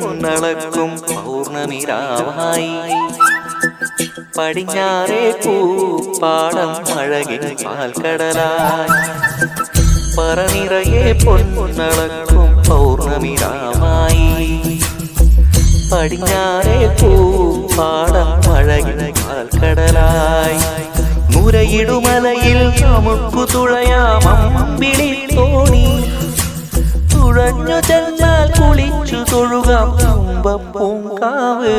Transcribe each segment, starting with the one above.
പൊന്നളക്കും പൗർണമിരാവായി പടിഞ്ഞാറേ പൂപ്പാടം അഴകി പാൽക്കടലായി. പറനിറയെ പൊന്നളക്കും പൗർണമിരാമായി പടിഞ്ഞാറേ പൂപ്പാടം അഴകി പാൽക്കടലായി. മുരയിടുമലയിൽ നമുക്ക് തുഴയാമം വിളി തോണി. തുഴഞ്ഞു ചെന്നാൽ കുളിച്ചു തൊഴുകാം പൂങ്കാവ്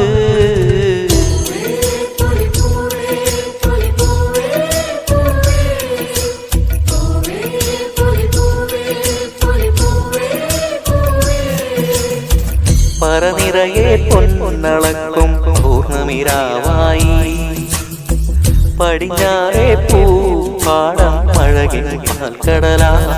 പറനിറയെ പൊന്നളക്കും പൂർണമിരാവായി പടിഞ്ഞാറെ പൂ പാടം അഴകിൻ പാൽക്കടലായി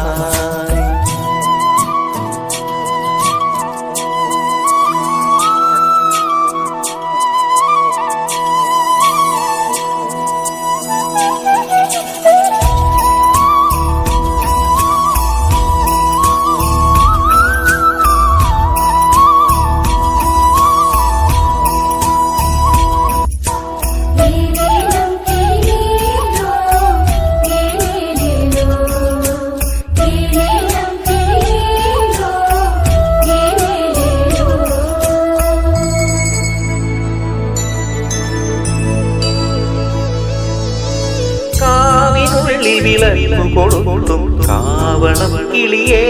വിളക്കു കാവണം കിളിയേ.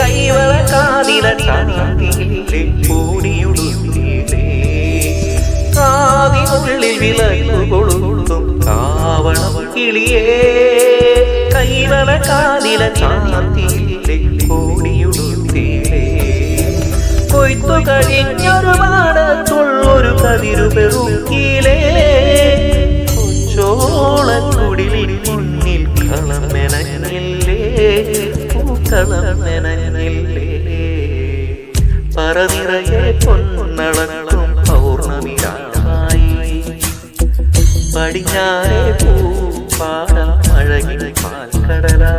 കൈവള കാതില വിളക്കു കൊളുത്തും കാവണം കിളിയേ. കൈവള കാതില കൊയ്ത്തു കഴിഞ്ഞൊരു പാടത്തുള്ളൊരു കതിരു പെറുക്കിയിലേ. വത്സളം നനഞ്ഞില്ലേ? പറനിറയെ പൊന്നളക്കും പൗർണമിയായി പടിഞ്ഞാറെ പൂ പാടം പാൽ പാൽക്കടലാ